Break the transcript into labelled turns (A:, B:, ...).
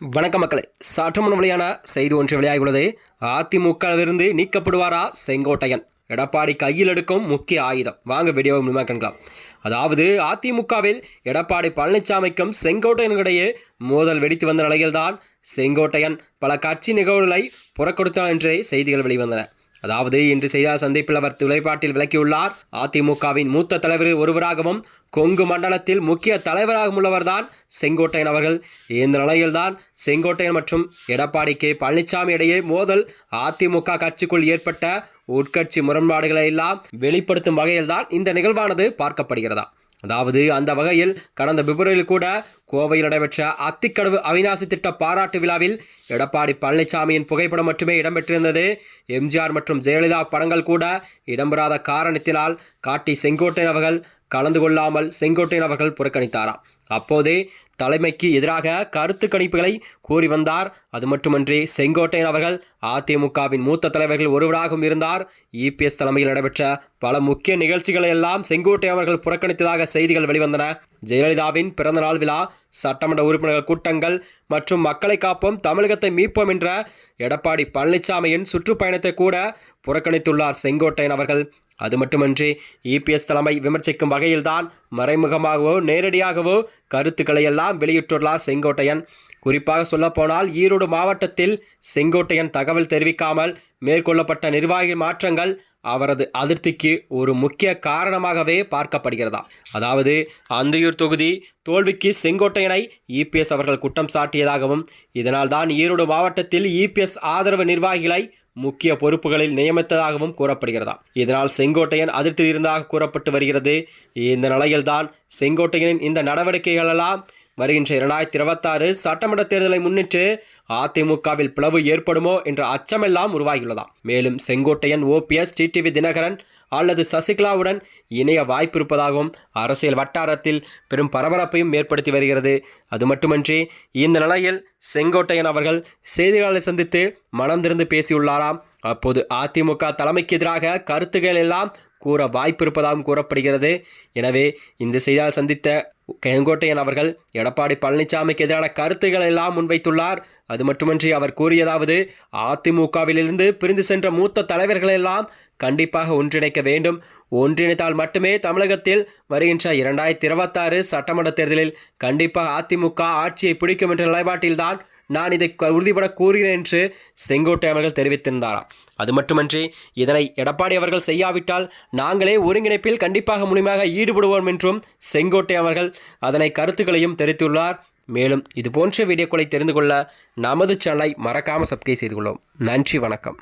A: வணக்கம் மக்களே. சற்றுமுன் வழியான செய்தி ஒன்று வெளியாகியுள்ளது. அதிமுகவிலிருந்து நீக்கப்படுவாரா செங்கோட்டையன்? எடப்பாடி கையில் எடுக்கும் முக்கிய ஆயுதம். வாங்க வீடியோவை முழுமையாக கண்கலாம். அதாவது அதிமுகவில் எடப்பாடி பழனிசாமிக்கும் செங்கோட்டையனுக்கிடையே மோதல் வெடித்து வந்த நிலையில்தான் செங்கோட்டையன் பல கட்சி நிகழ்வுகளை புறக்கொடுத்தார் என்றே செய்திகள் வெளிவந்தன. அதாவது இன்று செய்தார் சந்திப்பில் அவர் தொலைப்பாட்டில் விளக்கியுள்ளார். அதிமுகவின் மூத்த தலைவர் ஒருவராகவும் கொங்கு மண்டலத்தில் முக்கிய தலைவராகவும் உள்ளவர்தான் செங்கோட்டையன் அவர்கள். இந்த நிலையில்தான் செங்கோட்டையன் மற்றும் எடப்பாடி கே. பழனிசாமி இடையே மோதல் அதிமுக கட்சிக்குள் ஏற்பட்ட உட்கட்சி முரண்பாடுகளை எல்லாம் வெளிப்படுத்தும் வகையில்தான் இந்த நிகழ்வானது பார்க்கப்படுகிறதா? அதாவது அந்த வகையில் கடந்த பிப்ரவரியில் கூட கோவையில் நடைபெற்ற அத்திக்கடவு அவிநாசி திட்ட பாராட்டு விழாவில் எடப்பாடி பழனிசாமியின் புகைப்படம் மட்டுமே இடம்பெற்றிருந்தது. எம்ஜிஆர் மற்றும் ஜெயலலிதா படங்கள் கூட இடம்பெறாத காரணத்தினால் காட்டி செங்கோட்டையன் அவர்கள் கலந்து கொள்ளாமல் செங்கோட்டையன் அவர்கள் புறக்கணித்தாராம். அப்போதே தலைமைக்கு எதிராக கருத்து கணிப்புகளை கூறி வந்தார். அது மட்டுமன்றி செங்கோட்டையன் அவர்கள் அதிமுகவின் மூத்த தலைவர்கள் ஒருவராகவும் இருந்தார். இபிஎஸ் தலைமையில் நடைபெற்ற பல முக்கிய நிகழ்ச்சிகளை எல்லாம் செங்கோட்டையன் அவர்கள் புறக்கணித்ததாக செய்திகள் வெளிவந்தன. ஜெயலலிதாவின் பிறந்தநாள் விழா சட்டமன்ற உறுப்பினர்கள் கூட்டங்கள் மற்றும் மக்களை காப்போம் தமிழகத்தை மீட்போம் என்ற எடப்பாடி பழனிசாமியின் சுற்றுப்பயணத்தை கூட புறக்கணித்துள்ளார் செங்கோட்டையன் அவர்கள். அது மட்டுமன்றி இபிஎஸ் தலைமை விமர்சிக்கும் வகையில்தான் மறைமுகமாகவோ நேரடியாகவோ கருத்துக்களை எல்லாம் வெளியிட்டுள்ளார் செங்கோட்டையன். குறிப்பாக சொல்லப்போனால் ஈரோடு மாவட்டத்தில் செங்கோட்டையன் தகவல் தெரிவிக்காமல் மேற்கொள்ளப்பட்ட நிர்வாகி மாற்றங்கள் அவரது அதிருப்திக்கு ஒரு முக்கிய காரணமாகவே பார்க்கப்படுகிறதா? அதாவது அந்தியூர் தொகுதி தோல்விக்கு செங்கோட்டையனை இபிஎஸ் அவர்கள் குற்றம் சாட்டியதாகவும் இதனால்தான் ஈரோடு மாவட்டத்தில் இபிஎஸ் ஆதரவு நிர்வாகிகளை முக்கிய பொறுப்புகளில் நியமித்ததாகவும் கூறப்படுகிறதா? இதனால் செங்கோட்டையன் அதிர்ச்சி இருந்ததாக கூறப்பட்டு வருகிறது. இந்த நிலையில்தான் செங்கோட்டையனின் இந்த நடவடிக்கைகளெல்லாம் வருகின்ற இரண்டாயிரத்தி இருபத்தாறு சட்டமன்ற தேர்தலை முன்னிட்டு அதிமுகவில் பிளவு ஏற்படுமோ என்ற அச்சமெல்லாம் உருவாகியுள்ளதாம். மேலும் செங்கோட்டையன் ஓபிஎஸ் டிடிவி தினகரன் அல்லது சசிகலாவுடன் இணைய வாய்ப்பு இருப்பதாகவும் அரசியல் வட்டாரத்தில் பெரும் பரபரப்பையும் ஏற்படுத்தி வருகிறது. அது மட்டுமன்றி இந்த நிலையில் செங்கோட்டையன் அவர்கள் செய்தியாளர்களை சந்தித்து மனம் திறந்து பேசியுள்ளாராம். அப்போது அதிமுக தலைமைக்கு எதிராக கருத்துக்கள் எல்லாம் கூற வாய்ப்பு இருப்பதாகவும் கூறப்படுகிறது. எனவே இந்த செய்தியாளர் சந்தித்த செங்கோட்டையன் அவர்கள் எடப்பாடி பழனிசாமிக்கு எதிரான கருத்துக்களை எல்லாம் முன்வைத்துள்ளார். அது மட்டுமன்றி அவர் கூறியதாவது அதிமுகவிலிருந்து பிரிந்து சென்ற மூத்த தலைவர்களெல்லாம் கண்டிப்பாக ஒன்றிணைக்க வேண்டும். ஒன்றிணைத்தால் மட்டுமே தமிழகத்தில் வருகின்ற இரண்டாயிரத்தி இருபத்தாறு சட்டமன்ற தேர்தலில் கண்டிப்பாக அதிமுக ஆட்சியை பிடிக்கும் என்ற நிலைப்பாட்டில்தான் நான் இதை உறுதிபட கூறுகிறேன் என்று செங்கோட்டை அவர்கள் தெரிவித்திருந்தாராம் அது மட்டுமன்றி இதனை எடப்பாடி அவர்கள் செய்யாவிட்டால் நாங்களே ஒருங்கிணைப்பில் கண்டிப்பாக முழுமையாக ஈடுபடுவோம் என்றும் செங்கோட்டை அவர்கள் அதனை கருத்துக்களையும் தெரிவித்துள்ளார். மேலும் இது போன்ற வீடியோக்களை தெரிந்து கொள்ள நமது சேனலை மறக்காமல் சப்ஸ்கிரைப் செய்து கொள்ளும் நன்றி வணக்கம்.